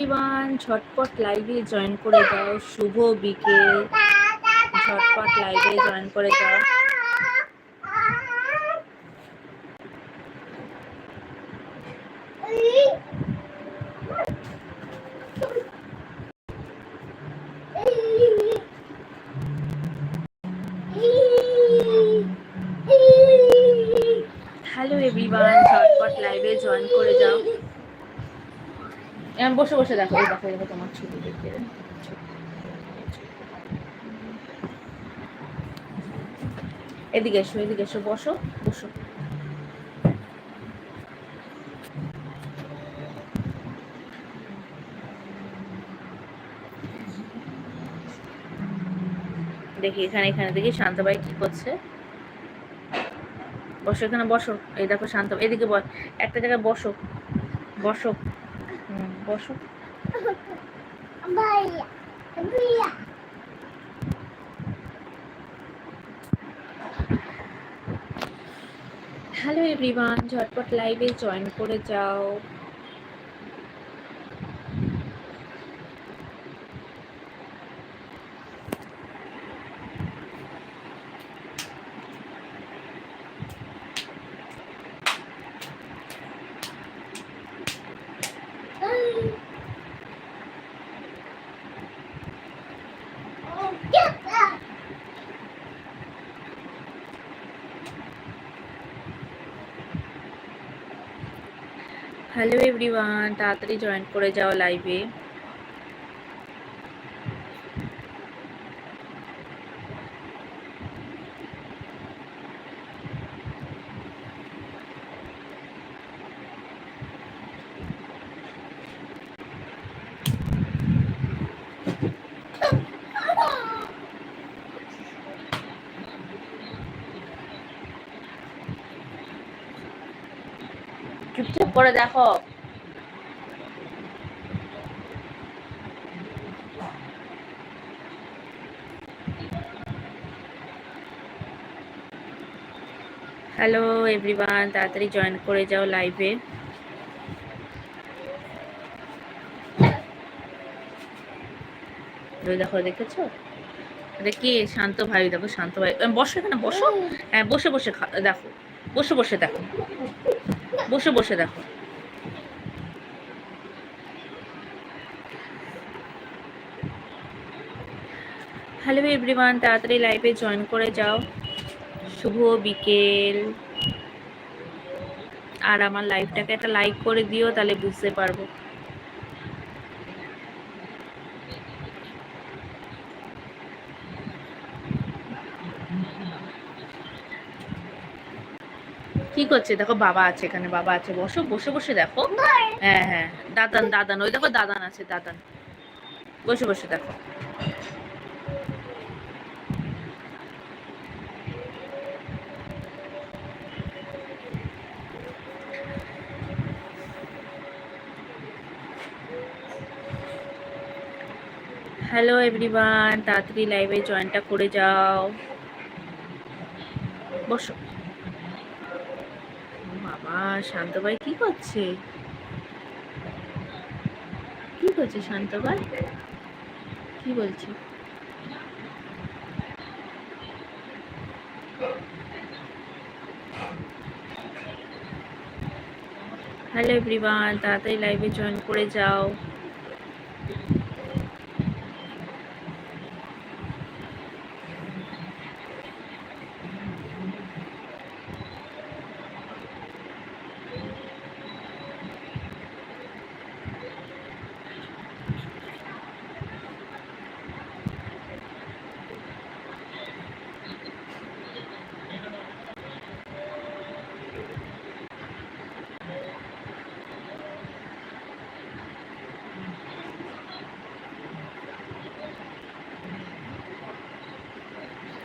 Everyone, ঝটপট লাইভে join করে যাও। শুভ বিকেল। ঝটপট লাইভে জয়েন করে যাও। হ্যালো এভরিওয়ান ঝটপট লাইভে জয়েন করে যাও বসে বসে দেখো, এই দেখো দেখো তোমার ছবি এদিকে এসো এদিকে এসো, বসো বসো। দেখি এখানে এখানে, দেখি শান্তবাই কি করছে। বসো, এখানে বসো। এই দেখো শান্ত এদিকে বল একটা জায়গায় বসো বসো। বসো। হ্যালো এভরিওয়ান ঝটপট লাইভে জয়েন করে যাও। হ্যালো এভরিওয়ান তাড়াতাড়ি জয়েন করে যাও লাইভে চুপচাপ করে দেখো। হ্যালো এভরিওয়ান তাড়াতাড়ি জয়েন করে যাও লাইভে দেখো দেখেছ? এটা কে? শান্ত ভাই দেখো শান্ত ভাই। বসো এখানে বসো। হ্যাঁ বসে বসে দেখো বসে বসে দেখো। বসে বসে দেখো। হ্যালো এভরিওয়ান তাড়াতাড়ি লাইভে জয়েন করে যাও। শুভ বিকেল। আর আমার লাইভটাকে একটা লাইক করে দিও, তাহলে বুঝতে পারব। কি করছে? দেখো বাবা আছে এখানে বাবা আছে। বসো বসে বসে দেখো। হ্যাঁ হ্যাঁ দাদান দাদান। ওই দেখো দাদান আছে দাদান। বসে বসে দেখো। হ্যালো এভরিওয়ান তাড়াতাড়ি লাইভে জয়েনটা করে যাও। বসো। বাবা শান্ত ভাই, কি করছে? কি করছে শান্ত ভাই? কি বলছে? হ্যালো এভরিওয়ান তাড়াতাড়ি লাইভে জয়েন করে যাও।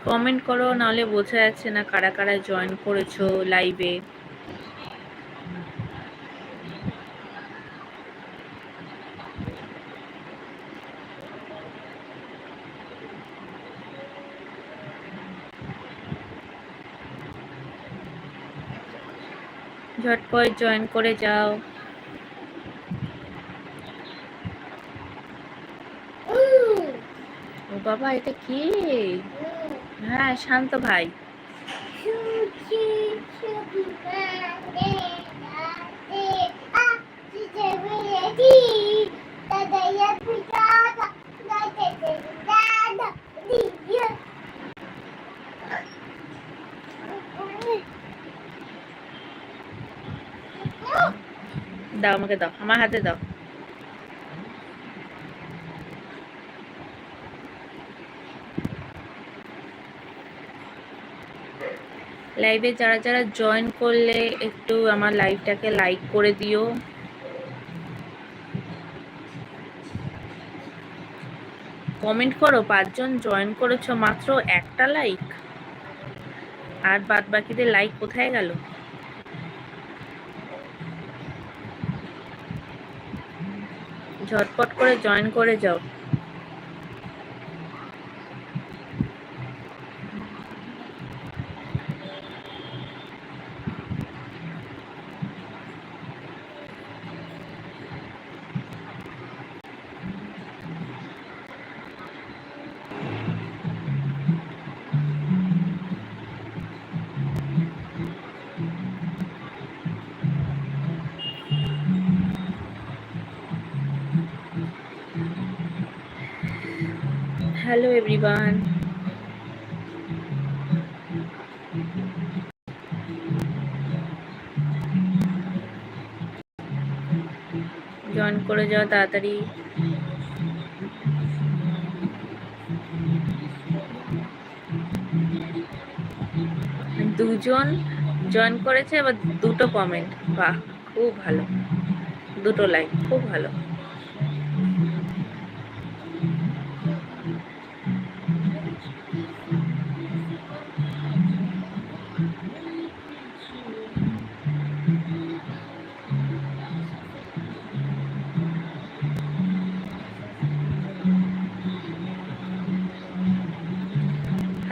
কমেন্ট করো, নাহলে বোঝা যাচ্ছে না কারা কারা জয়েন করেছ লাইভে ঝটপট জয়েন করে যাও। ও বাবা, এটা কি? হ্যাঁ শান্ত ভাই। দাও আমাকে দাও আমার হাতে দাও। লাইভে যারা যারা জয়েন করলে একটু আমার লাইভটাকে লাইক করে দিও। কমেন্ট করো, পাঁচজন জয়েন করেছ মাত্র একটা লাইক আর বাদ বাকিদের লাইক কোথায় গেল? ঝটপট করে জয়েন করে যাও। হ্যালো এভরিওয়ান জয়েন করে যাও তাড়াতাড়ি। দুজন জয়েন করেছে, এবার দুটো কমেন্ট বাহ, খুব ভালো। দুটো লাইক খুব ভালো।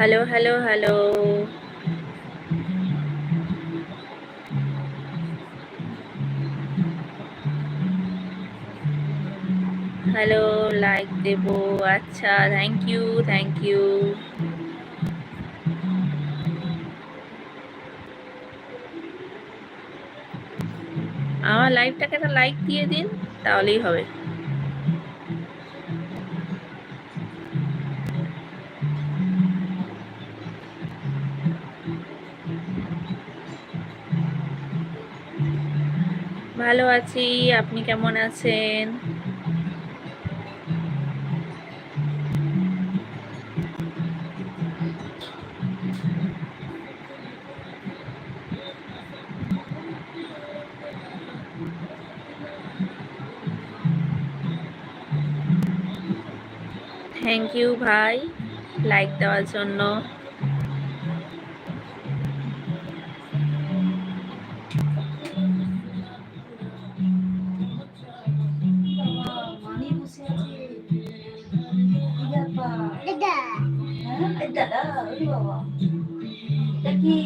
Hello hello hello hello like দেব আচ্ছা থ্যাংক ইউ থ্যাংক ইউ আমার লাইভটাকে একটা লাইক দিয়ে দিন, তাহলেই হবে। ভালো আছি আপনি কেমন আছেন? থ্যাংক ইউ ভাই লাইক দেওয়ার জন্য।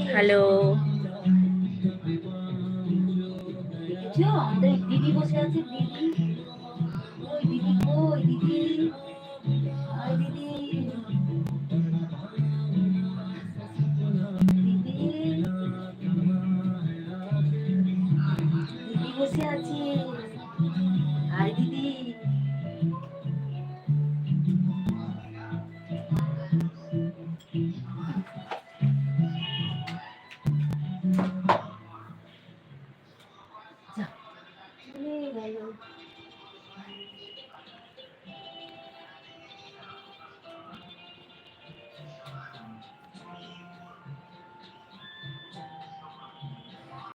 হ্যালো। দিদি বসে আছে দিদি। ওই দিদি কই? দিদি?